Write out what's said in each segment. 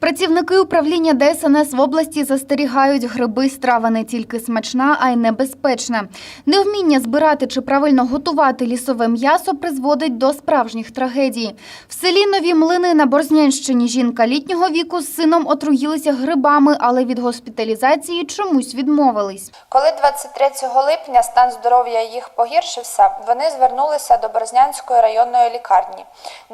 Працівники управління ДСНС в області застерігають, гриби страва не тільки смачна, а й небезпечна. Невміння збирати чи правильно готувати лісове м'ясо призводить до справжніх трагедій. В селі Нові Млини на Борзнянщині жінка літнього віку з сином отруїлися грибами, але від госпіталізації чомусь відмовились. Коли 23 липня стан здоров'я їх погіршився, вони звернулися до Березнянської районної лікарні,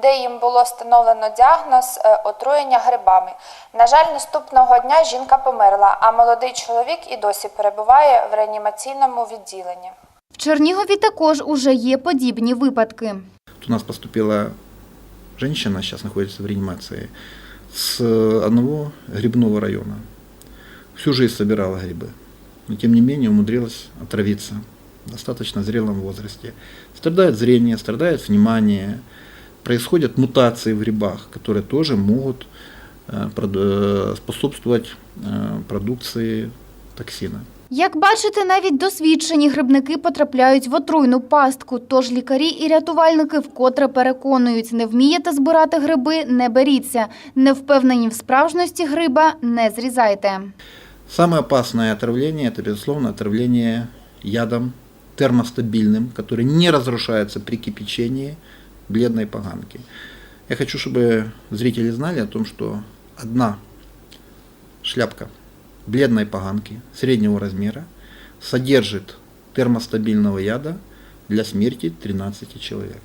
де їм було встановлено діагноз е, отруєння грибами. На жаль, наступного дня жінка померла, а молодий чоловік і досі перебуває в реанімаційному відділенні. В Чернігові також уже є подібні випадки. У нас поступила женщина, сейчас находится в реанимации, с одного грибного района. Всю жизнь собирала грибы, но тем не менее умудрилась отравиться в достаточно зрелом возрасте. Страдает зрение, страдает внимание, происходят мутации в грибах, которые тоже могут э, прод- э, способствовать э, продукции токсина. Як бачите, навіть досвідчені грибники потрапляють в отруйну пастку. Тож лікарі і рятувальники вкотре переконують, не вмієте збирати гриби, не беріться. Не впевнені в справжності гриба, не зрізайте. Самое опасное отравление – это, безусловно, отравление ядом термостабильным, который не разрушается при кипячении бледной поганки. Я хочу, чтобы зрители знали о том, что Одна шляпка бледной поганки среднего размера содержит термостабильного яда для смерти 13 человек.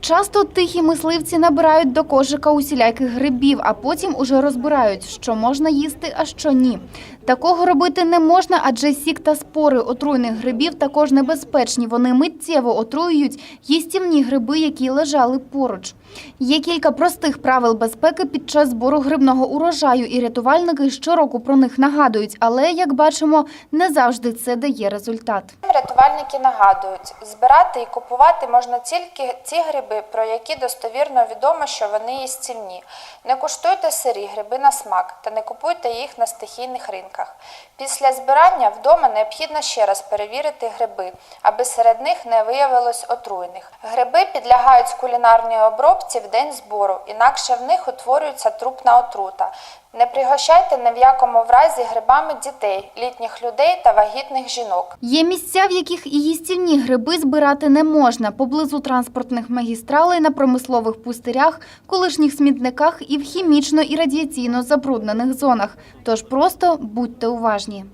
Часто тихі мисливці набирають до кошика усіляких грибів, а потім уже розбирають, що можна їсти, а що ні. Такого робити не можна, адже сік та спори отруйних грибів також небезпечні. Вони миттєво отруюють їстівні гриби, які лежали поруч. Є кілька простих правил безпеки під час збору грибного урожаю, і рятувальники щороку про них нагадують. Але, як бачимо, не завжди це дає результат. Рятувальники нагадують, збирати і купувати можна тільки ті гриби, про які достовірно відомо, що вони їстівні. Не куштуйте сирі гриби на смак та не купуйте їх на стихійних ринках. Після збирання вдома необхідно ще раз перевірити гриби, аби серед них не виявилось отруйних. Гриби підлягають кулінарній обробці в день збору, інакше в них утворюється трупна отрута. Не пригощайте ні в якому вразі разі грибами дітей, літніх людей та вагітних жінок. Є місця, в яких і їстівні гриби збирати не можна поблизу транспортних магістралей, на промислових пустирях, колишніх смітниках і в хімічно і радіаційно забруднених зонах. Тож просто будьте уважні.